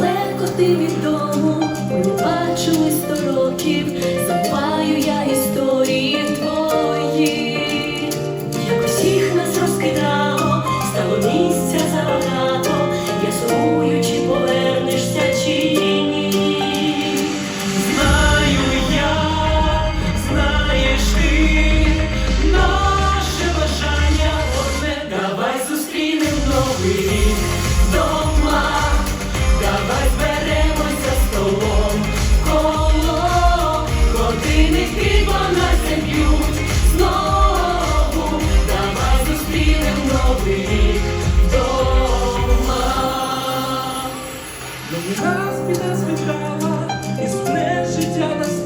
Легко ти від дому, ми не бачили сто років. Новий раз піде звичайно, і сумне життя настало,